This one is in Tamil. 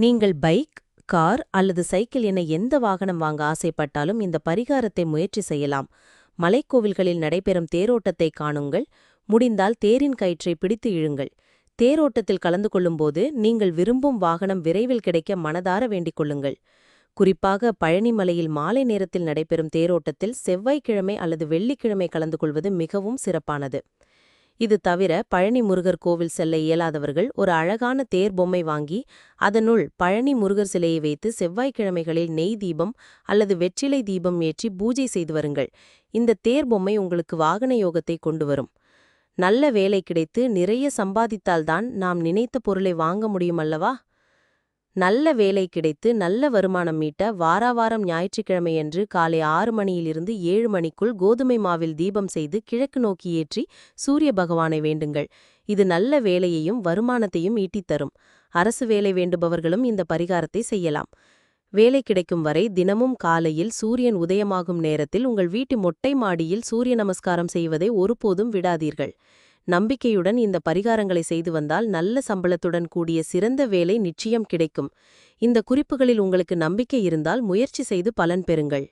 நீங்கள் பைக் கார் அல்லது சைக்கிள் என எந்த வாகனம் வாங்க ஆசைப்பட்டாலும் இந்த பரிகாரத்தை முயற்சி செய்யலாம். மலைக்கோவில்களில் நடைபெறும் தேரோட்டத்தை காணுங்கள். முடிந்தால் தேரின் கயிற்றை பிடித்து இழுங்கள். தேரோட்டத்தில் கலந்து கொள்ளும்போது நீங்கள் விரும்பும் வாகனம் விரைவில் கிடைக்க மனதார வேண்டிக் கொள்ளுங்கள். குறிப்பாக பழனிமலையில் மாலை நேரத்தில் நடைபெறும் தேரோட்டத்தில் செவ்வாய்க்கிழமை அல்லது வெள்ளிக்கிழமை கலந்து கொள்வது மிகவும் சிறப்பானது. இது தவிர பழனி முருகர் கோவில் செல்ல இயலாதவர்கள் ஒரு அழகான தேர் பொம்மை வாங்கி அதனுள் பழனி முருகர் சிலையை வைத்து செவ்வாய்க்கிழமைகளில் நெய் தீபம் அல்லது வெற்றிலை தீபம் ஏற்றி பூஜை செய்து வருங்கள். இந்த தேர் பொம்மை உங்களுக்கு வாகன யோகத்தை கொண்டு வரும். நல்ல வேலை கிடைத்து நிறைய சம்பாதித்தால்தான் நாம் நினைத்த பொருளை வாங்க முடியும் அல்லவா? நல்ல வேலை கிடைத்து நல்ல வருமானம் மீட்ட வாராவாரம் ஞாயிற்றுக்கிழமையன்று காலை ஆறு மணியிலிருந்து ஏழு மணிக்குள் கோதுமை மாவில் தீபம் செய்து கிழக்கு நோக்கி ஏற்றி சூரிய பகவானை வேண்டுங்கள். இது நல்ல வேலையையும் வருமானத்தையும் ஈட்டித் தரும் அரசு வேலை வேண்டுபவர்களும் இந்த பரிகாரத்தை செய்யலாம். வேலை கிடைக்கும் வரை தினமும் காலையில் சூரியன் உதயமாகும் நேரத்தில் உங்கள் வீட்டு மொட்டை மாடியில் சூரிய நமஸ்காரம் செய்வதை ஒருபோதும் விடாதீர்கள். நம்பிக்கையுடன் இந்த பரிகாரங்களை செய்து வந்தால் நல்ல சம்பளத்துடன் கூடிய சிறந்த வேலை நிச்சயம் கிடைக்கும். இந்த குறிப்புகளில் உங்களுக்கு நம்பிக்கை இருந்தால் முயற்சி செய்து பலன் பெறுங்கள்.